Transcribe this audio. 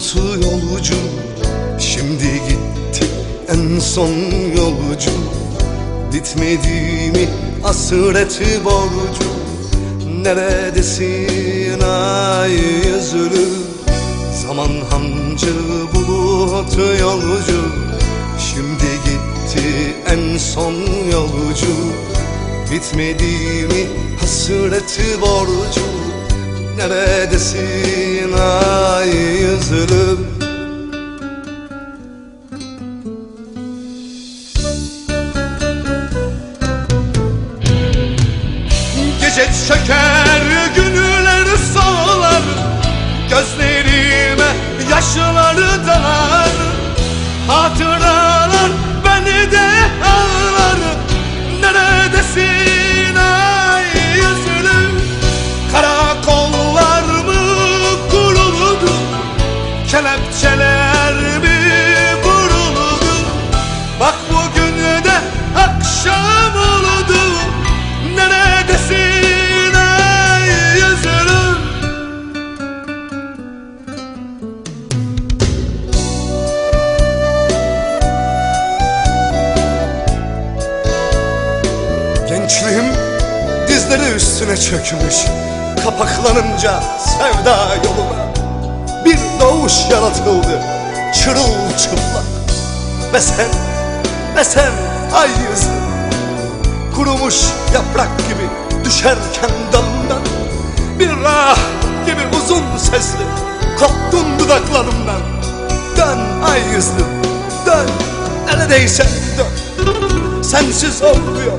Bulutlu yolcu. Şimdi gitti en son yolcu. Bitmedi mi hasreti borcu? Neredesin ay yüzlü? Zaman hancı bulut yolcu. Şimdi gitti en son yolcu. Bitmedi mi hasreti borcu? Neredesin ay Gece çöker günler solar Gözlerime yaşları dalar. Hatıralar beni de ağlar. Neredesin ay yüzlüm? Karakollar mı kuruldu? Kelepçeler mi vuruldu? Bak bugün de akşam Gençliğim dizleri üstüne çökmüş Kapaklanınca sevda yoluna. Bir doğuş yaratıldı çırılçıplak. Ve sen, ve sen ay yüzü Kurumuş yaprak gibi düşerken dalından. Bir rah gibi uzun sesli koptun dudaklarımdan. Dön ay yüzlü dön neredeyse dön. Sensiz olmuyor